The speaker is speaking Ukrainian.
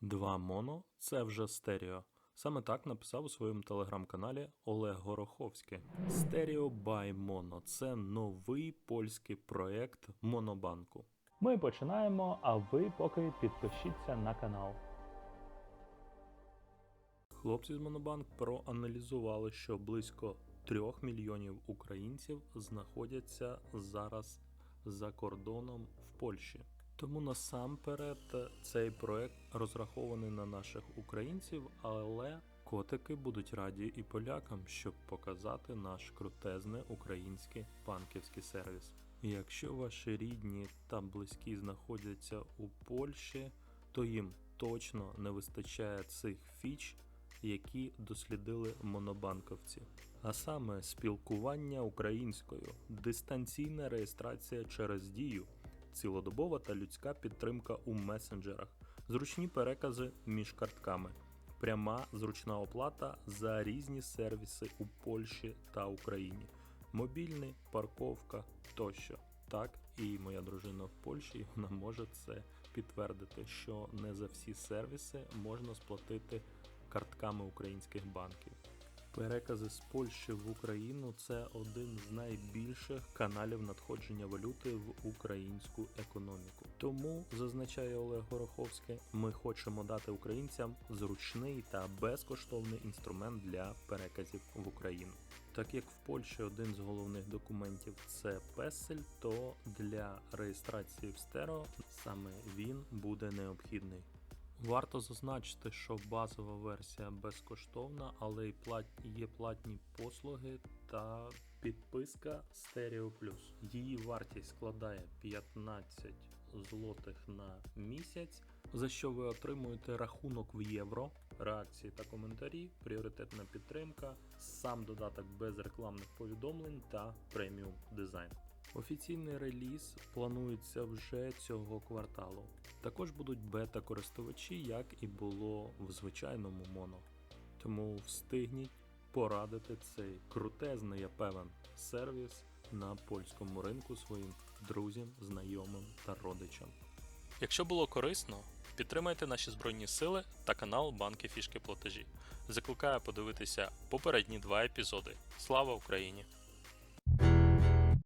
Два моно це вже стерео. Саме так написав у своєму телеграм-каналі Олег Гороховський. Стерео by Mono – це новий польський проект Монобанку. Ми починаємо, а ви поки підпишіться на канал. Хлопці з Монобанк проаналізували, що близько 3 мільйонів українців знаходяться зараз за кордоном в Польщі. Тому насамперед цей проект розрахований на наших українців, але котики будуть раді і полякам, щоб показати наш крутезний український банківський сервіс. Якщо ваші рідні та близькі знаходяться у Польщі, то їм точно не вистачає цих фіч, які дослідили монобанковці. А саме спілкування українською, дистанційна реєстрація через дію, цілодобова та людська підтримка у месенджерах, зручні перекази між картками, пряма зручна оплата за різні сервіси у Польщі та Україні, мобільний, парковка тощо. Так, і моя дружина в Польщі, вона може це підтвердити, що не за всі сервіси можна сплатити картками українських банків. Перекази з Польщі в Україну це один з найбільших каналів надходження валюти в українську економіку. Тому, зазначає Олег Гороховський, ми хочемо дати українцям зручний та безкоштовний інструмент для переказів в Україну. Так як в Польщі один з головних документів це песель, то для реєстрації в стерео саме він буде необхідний. Варто зазначити, що базова версія безкоштовна, але й є платні послуги та підписка Stereo Plus. Її вартість складає 15 злотих на місяць, за що ви отримуєте рахунок в євро, реакції та коментарі, пріоритетна підтримка, сам додаток без рекламних повідомлень та преміум дизайн. Офіційний реліз планується вже цього кварталу. Також будуть бета-користувачі, як і було в звичайному моно. Тому встигніть порадити цей крутезний, я певен, сервіс на польському ринку своїм друзям, знайомим та родичам. Якщо було корисно, підтримайте наші збройні сили та канал Банки Фішки Платежі. Закликаю подивитися попередні два епізоди. Слава Україні!